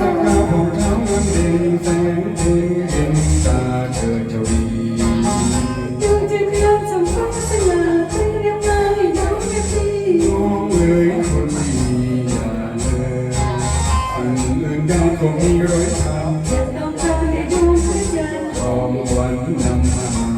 สักคำของเขาวันเด่นแสงเพ็ญเห็นตาเธอทวีดวงใจเคลื่อนสำคัญสาเต้นเรียบรยน้เรียบดีน้อเอ๋ยคนดีอยาเลยอันอื่นใดคงมีร้อยคำเจ็บดวงตาในดวงใจทองวันนำมา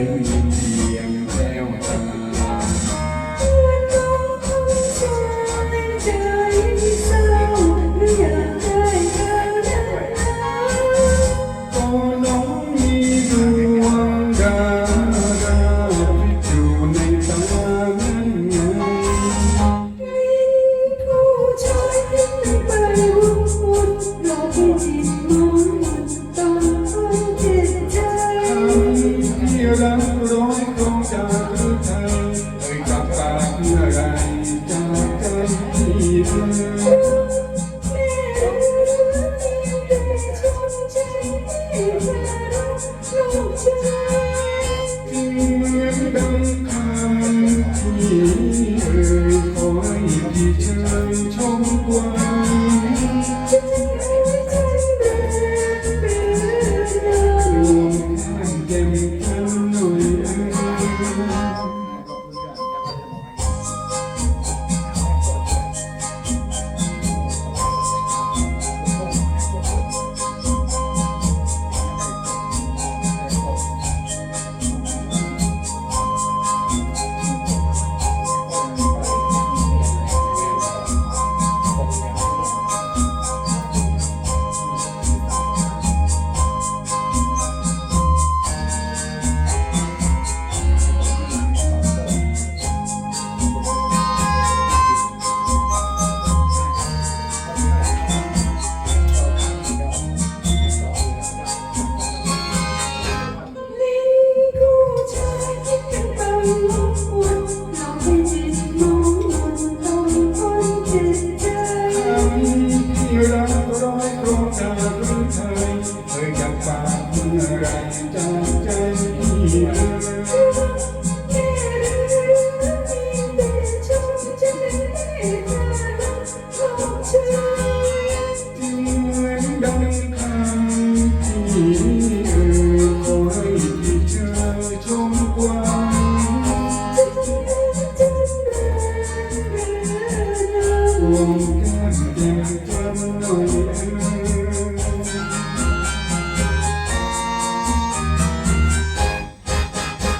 Sometimes